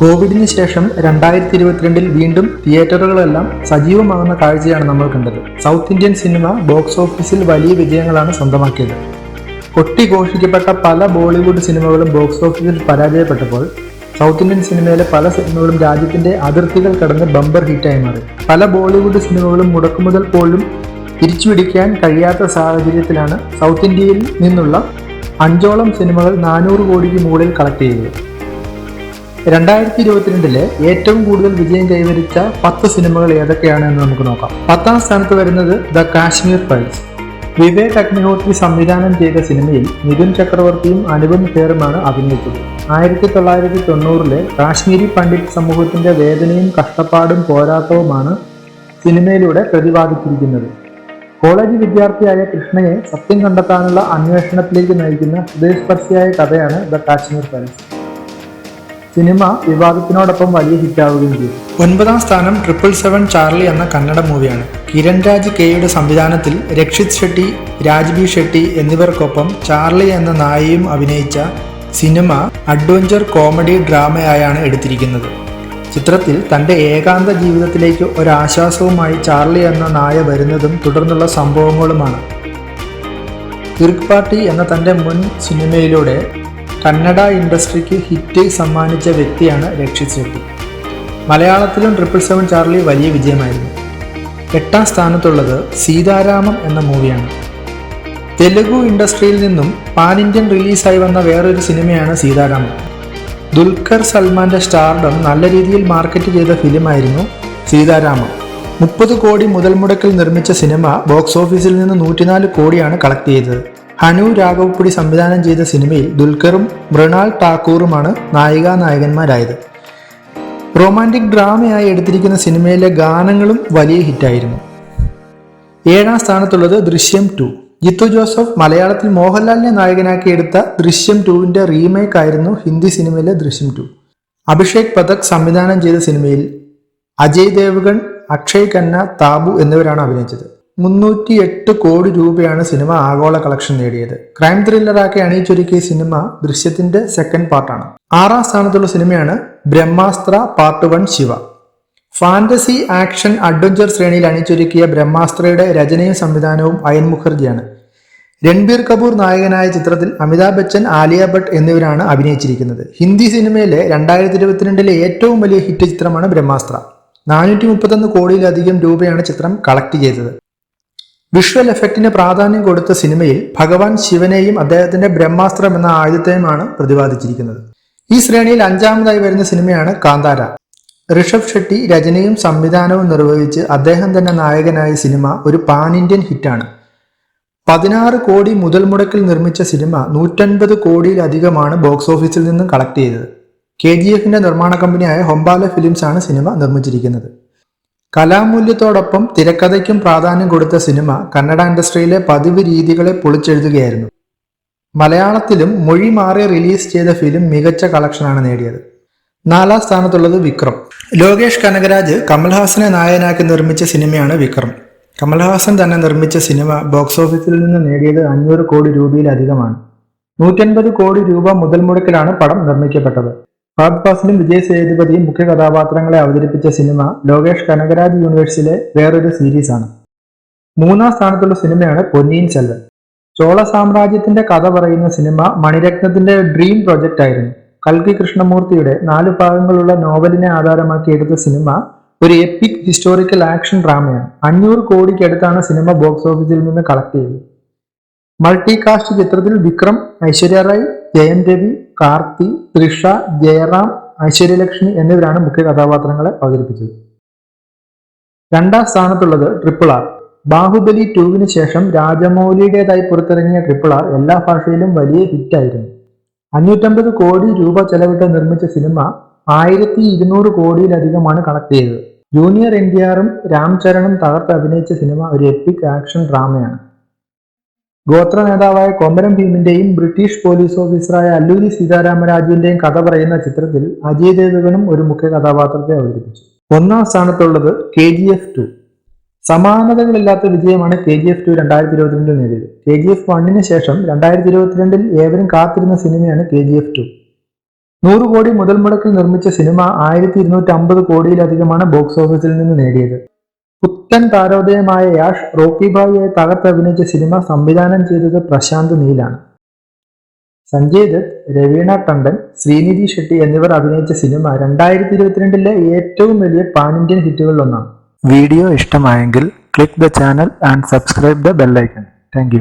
കോവിഡിന് ശേഷം രണ്ടായിരത്തി ഇരുപത്തിരണ്ടിൽ വീണ്ടും തിയേറ്ററുകളെല്ലാം സജീവമാകുന്ന കാഴ്ചയാണ് നമ്മൾ കണ്ടത്. സൗത്ത് ഇന്ത്യൻ സിനിമ ബോക്സ് ഓഫീസിൽ വലിയ വിജയങ്ങളാണ് സ്വന്തമാക്കിയത്. കൊട്ടിഘോഷിക്കപ്പെട്ട പല ബോളിവുഡ് സിനിമകളും ബോക്സ് ഓഫീസിൽ പരാജയപ്പെട്ടപ്പോൾ സൗത്ത് ഇന്ത്യൻ സിനിമയിലെ പല സിനിമകളും രാജ്യത്തിന്റെ അതിർത്തികൾ കടന്ന് ബമ്പർ ഹിറ്റായി മാറി. പല ബോളിവുഡ് സിനിമകളും മുടക്കുമുതൽ പോലും തിരിച്ചുപിടിക്കാൻ കഴിയാത്ത സാഹചര്യത്തിലാണ് സൗത്ത് ഇന്ത്യയിൽ നിന്നുള്ള അഞ്ചോളം സിനിമകൾ നാനൂറ് കോടിക്ക് മുകളിൽ കളക്ട് ചെയ്തത്. രണ്ടായിരത്തി ഇരുപത്തിരണ്ടിലെ ഏറ്റവും കൂടുതൽ വിജയം കൈവരിച്ച പത്ത് സിനിമകൾ ഏതൊക്കെയാണ് എന്ന് നമുക്ക് നോക്കാം. പത്താം സ്ഥാനത്ത് വരുന്നത് ദ കാശ്മീർ ഫൈൽസ്. വിവേക് അഗ്നിഹോത്രി സംവിധാനം ചെയ്ത സിനിമയിൽ മിഥുൻ ചക്രവർത്തിയും അനുപം ഖേറുമാണ് അഭിനയിച്ചത്. ആയിരത്തി തൊള്ളായിരത്തി തൊണ്ണൂറിലെ കാശ്മീരി പണ്ഡിറ്റ് സമൂഹത്തിന്റെ വേദനയും കഷ്ടപ്പാടും പോരാട്ടവുമാണ് സിനിമയിലൂടെ പ്രതിപാദിച്ചിരിക്കുന്നത്. കോളേജ് വിദ്യാർത്ഥിയായ കൃഷ്ണയെ സത്യം കണ്ടെത്താനുള്ള അന്വേഷണത്തിലേക്ക് നയിക്കുന്ന ഹൃദയസ്പർശിയായ കഥയാണ് ദ കാശ്മീർ ഫയൽസ് സിനിമ വിവാദത്തിനോടൊപ്പം വലിയ ഹിറ്റാവുകയും ചെയ്തു. ഒൻപതാം സ്ഥാനം ട്രിപ്പിൾ സെവൻ ചാർലി എന്ന കന്നഡ മൂവിയാണ്. കിരൺ രാജ് കെയുടെ സംവിധാനത്തിൽ രക്ഷിത് ഷെട്ടി രാജ്ബി ഷെട്ടി എന്നിവർക്കൊപ്പം ചാർലി എന്ന നായയും അഭിനയിച്ച സിനിമ അഡ്വഞ്ചർ കോമഡി ഡ്രാമയായാണ് എടുത്തിരിക്കുന്നത്. ചിത്രത്തിൽ തന്റെ ഏകാന്ത ജീവിതത്തിലേക്ക് ഒരാശ്വാസവുമായി ചാർലി എന്ന നായ വരുന്നതും തുടർന്നുള്ള സംഭവങ്ങളുമാണ്. കിർക്ക് പാർട്ടി എന്ന തന്റെ മുൻ സിനിമയിലൂടെ കന്നഡ ഇൻഡസ്ട്രിക്ക് ഹിറ്റ് സമ്മാനിച്ച വ്യക്തിയാണ് രക്ഷിത് ഷെട്ടി. മലയാളത്തിലും ട്രിപ്പിൾ സെവൻ ചാർലി വലിയ വിജയമായിരുന്നു. എട്ടാം സ്ഥാനത്തുള്ളത് സീതാരാമം എന്ന മൂവിയാണ്. തെലുഗു ഇൻഡസ്ട്രിയിൽ നിന്നും പാൻ ഇന്ത്യൻ റിലീസായി വന്ന വേറൊരു സിനിമയാണ് സീതാരാമം ദുൽഖർ സൽമാന്റെ സ്റ്റാർഡം നല്ല രീതിയിൽ മാർക്കറ്റ് ചെയ്ത ഫിലിമായിരുന്നു സീതാരാമം മുപ്പത് കോടി മുതൽ മുടക്കിൽ നിർമ്മിച്ച സിനിമ ബോക്സ് ഓഫീസിൽ നിന്ന് നൂറ്റിനാല് കോടിയാണ് കളക്ട് ചെയ്തത്. ഹനു രാഘവപ്പുടി സംവിധാനം ചെയ്ത സിനിമയിൽ ദുൽഖറും മൃണാൾ ടാക്കൂറുമാണ് നായികാ നായകന്മാരായത്. റൊമാന്റിക് ഡ്രാമയായി എടുത്തിരിക്കുന്ന സിനിമയിലെ ഗാനങ്ങളും വലിയ ഹിറ്റായിരുന്നു. ഏഴാം സ്ഥാനത്തുള്ളത് ദൃശ്യം ടു. ജിത്തു ജോസഫ് മലയാളത്തിൽ മോഹൻലാലിനെ നായകനാക്കി എടുത്ത ദൃശ്യം ടുവിന്റെ റീമേക്ക് ആയിരുന്നു ഹിന്ദി സിനിമയിലെ ദൃശ്യം ടു. അഭിഷേക് പഥക് സംവിധാനം ചെയ്ത സിനിമയിൽ അജയ് ദേവ്ഗൺ അക്ഷയ് ഖന്ന താബു എന്നിവരാണ് അഭിനയിച്ചത്. മുന്നൂറ്റി എട്ട് കോടി രൂപയാണ് സിനിമ ആഗോള കളക്ഷൻ നേടിയത്. ക്രൈം ത്രില്ലറാക്കി അണിയിച്ചൊരുക്കിയ സിനിമ ദൃശ്യത്തിന്റെ സെക്കൻഡ് പാർട്ടാണ് ആറാം സ്ഥാനത്തുള്ള സിനിമയാണ് Brahmastra part one Shiva. Fantasy action adventure ശ്രേണിയിൽ അണിച്ചൊരുക്കിയ ബ്രഹ്മാസ്ത്രയുടെ രചനയും സംവിധാനവും അയൻ മുഖർജിയാണ്. രൺബീർ കപൂർ നായകനായ ചിത്രത്തിൽ അമിതാഭ് ബച്ചൻ ആലിയ ഭട്ട് എന്നിവരാണ് അഭിനയിച്ചിരിക്കുന്നത്. ഹിന്ദി സിനിമയിലെ രണ്ടായിരത്തി ഇരുപത്തിരണ്ടിലെ ഏറ്റവും വലിയ ഹിറ്റ് ചിത്രമാണ് ബ്രഹ്മാസ്ത്ര. നാനൂറ്റി മുപ്പത്തൊന്ന് കോടിയിലധികം രൂപയാണ് ചിത്രം കളക്ട് ചെയ്തത്. വിഷ്വൽ എഫക്റ്റിന് പ്രാധാന്യം കൊടുത്ത സിനിമയിൽ ഭഗവാൻ ശിവനെയും അദ്ദേഹത്തിന്റെ ബ്രഹ്മാസ്ത്രം എന്ന ആയുധത്തെയുമാണ് പ്രതിപാദിച്ചിരിക്കുന്നത്. ഈ ശ്രേണിയിൽ അഞ്ചാമതായി വരുന്ന സിനിമയാണ് കാന്താര. ഋഷഭ് ഷെട്ടി രചനയും സംവിധാനവും നിർവഹിച്ച് അദ്ദേഹം തന്നെ നായകനായ സിനിമ ഒരു പാൻ ഇന്ത്യൻ ഹിറ്റാണ്. പതിനാറ് കോടി മുതൽ മുടക്കിൽ നിർമ്മിച്ച സിനിമ നൂറ്റൻപത് കോടിയിലധികമാണ് ബോക്സ് ഓഫീസിൽ നിന്നും കളക്ട് ചെയ്തത്. കെ ജി എഫിന്റെ നിർമ്മാണ കമ്പനിയായ ഹൊമ്പാല ഫിലിംസ് ആണ് സിനിമ നിർമ്മിച്ചിരിക്കുന്നത്. കലാമൂല്യത്തോടൊപ്പം തിരക്കഥയ്ക്കും പ്രാധാന്യം കൊടുത്ത സിനിമ കന്നഡ ഇൻഡസ്ട്രിയിലെ പതിവ് രീതികളെ പൊളിച്ചെഴുതുകയായിരുന്നു. മലയാളത്തിലും മൊഴി മാറി റിലീസ് ചെയ്ത ഫിലിം മികച്ച കളക്ഷനാണ് നേടിയത്. നാലാം സ്ഥാനത്തുള്ളത് വിക്രം. ലോകേഷ് കനകരാജ് കമൽഹാസനെ നായകനാക്കി നിർമ്മിച്ച സിനിമയാണ് വിക്രം. കമൽഹാസൻ തന്നെ നിർമ്മിച്ച സിനിമ ബോക്സ് ഓഫീസിൽ നിന്ന് നേടിയത് അഞ്ഞൂറ് കോടി രൂപയിലധികമാണ്. നൂറ്റൻപത് കോടി രൂപ മുതൽ മുടക്കിലാണ് പടം നിർമ്മിക്കപ്പെട്ടത്. ഫഹദ് ഫാസിലും വിജയ് സേതുപതിയും മുഖ്യ കഥാപാത്രങ്ങളെ അവതരിപ്പിച്ച സിനിമ ലോകേഷ് കനകരാജ് യൂണിവേഴ്സിലെ വേറൊരു സീരീസാണ്. മൂന്നാം സ്ഥാനത്തുള്ള സിനിമയാണ് പൊന്നിയിൻ സെൽവൻ. ചോള സാമ്രാജ്യത്തിന്റെ കഥ പറയുന്ന സിനിമ മണിരത്നത്തിന്റെ ഡ്രീം പ്രൊജക്റ്റ് ആയിരുന്നു. കൽക്കി കൃഷ്ണമൂർത്തിയുടെ നാല് ഭാഗങ്ങളുള്ള നോവലിനെ ആധാരമാക്കി എടുത്ത സിനിമ ഒരു എപ്പിക് ഹിസ്റ്റോറിക്കൽ ആക്ഷൻ ഡ്രാമയാണ് അഞ്ഞൂറ് കോടിക്കടുത്താണ് സിനിമ ബോക്സ് ഓഫീസിൽ നിന്ന് കളക്ട് ചെയ്തത്. മൾട്ടി കാസ്റ്റ് ചിത്രത്തിൽ വിക്രം ഐശ്വര്യ റായ് ജയൻ രവി കാർത്തി തൃഷ ജയറാം ഐശ്വര്യലക്ഷ്മി എന്നിവരാണ് മുഖ്യ കഥാപാത്രങ്ങളെ അവതരിപ്പിച്ചത്. രണ്ടാം സ്ഥാനത്തുള്ളത് ട്രിപ്പിൾ ആർ. ബാഹുബലി ടൂവിന് ശേഷം രാജമൗലിയുടേതായി പുറത്തിറങ്ങിയ ട്രിപ്പിൾ ആർ എല്ലാ ഭാഷയിലും വലിയ ഹിറ്റായിരുന്നു. അഞ്ഞൂറ്റമ്പത് കോടി രൂപ ചെലവിട്ട് നിർമ്മിച്ച സിനിമ ആയിരത്തി ഇരുന്നൂറ് കോടിയിലധികമാണ് കളക്ട് ചെയ്തത്. ജൂനിയർ എൻ ടി ആറും രാം ചരണും തകർത്ത് അഭിനയിച്ച സിനിമ ഒരു എപ്പിക് ആക്ഷൻ ഡ്രാമയാണ്. ഗോത്ര നേതാവായ കൊമരം ഭീമിന്റെയും ബ്രിട്ടീഷ് പോലീസ് ഓഫീസറായ അല്ലൂരി സീതാരാമരാജുവിന്റെയും കഥ പറയുന്ന ചിത്രത്തിൽ അജയ് ദേവഗണും ഒരു മുഖ്യ കഥാപാത്രത്തെ അവതരിപ്പിച്ചു. ഒന്നാം സ്ഥാനത്തുള്ളത് കെ ജി എഫ് ടു സമാനതകളില്ലാത്ത വിജയമാണ് കെ ജി എഫ് ടു രണ്ടായിരത്തി ഇരുപത്തിരണ്ടിൽ നേടിയത്. കെ ജി എഫ് വണ്ണിന് ശേഷം രണ്ടായിരത്തി ഇരുപത്തിരണ്ടിൽ ഏവരും കാത്തിരുന്ന സിനിമയാണ് കെ ജി എഫ് ടു നൂറ് കോടി മുതൽ മുടക്കിൽ നിർമ്മിച്ച സിനിമ ആയിരത്തി ഇരുന്നൂറ്റി അമ്പത് കോടിയിലധികമാണ് ബോക്സ് ഓഫീസിൽ നിന്ന് നേടിയത്. പുത്തൻ താരോദയമായ യാഷ് റോക്കി ഭായിയെ തകർത്തഭിനയിച്ച സിനിമ സംവിധാനം ചെയ്തത് പ്രശാന്ത് നീലാണ്. സഞ്ജയ് ദത്ത് രവീണ ടണ്ടൻ ശ്രീനിധി ഷെട്ടി എന്നിവർ അഭിനയിച്ച സിനിമ രണ്ടായിരത്തി ഇരുപത്തിരണ്ടിലെ ഏറ്റവും വലിയ പാൻ ഇന്ത്യൻ ഹിറ്റുകളിലൊന്നാണ് വീഡിയോ ഇഷ്ടമായെങ്കിൽ click the channel and subscribe the bell icon thank